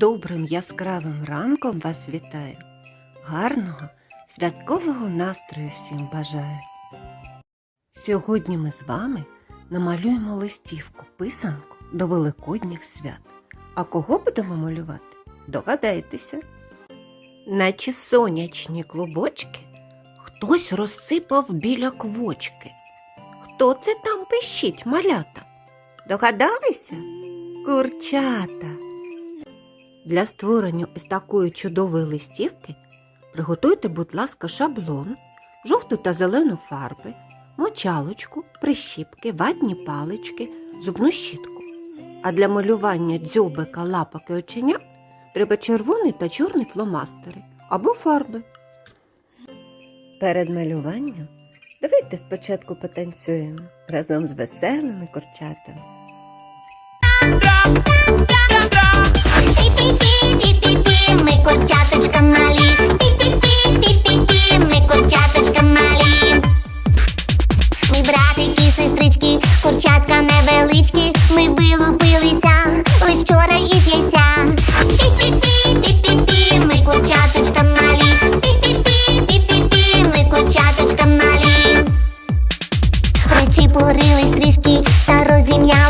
Добрим яскравим ранком вас вітаю. Гарного святкового настрою всім бажаю. Сьогодні ми з вами намалюємо листівку, писанку до Великодніх свят. А кого будемо малювати? Догадайтеся. Наче сонячні клубочки хтось розсипав біля квочки. Хто це там пищить, малята? Догадалися? Курчата. Для створення ось такої чудової листівки приготуйте, будь ласка, шаблон, жовту та зелену фарби, мочалочку, прищіпки, ватні палички, зубну щітку. А для малювання дзьобика, лапок і оченят треба червоний та чорний фломастери або фарби. Перед малюванням давайте спочатку потанцюємо разом з веселими курчатами. Братики, сестрички, курчатка невеличкі. Ми вилупилися лиш вчора із яйця. Пі-пі-пі-пі-пі-пі, ми курчаточка малі. Пі-пі-пі-пі-пі-пі, ми курчаточка малі. Причепурились трішки та розім'яли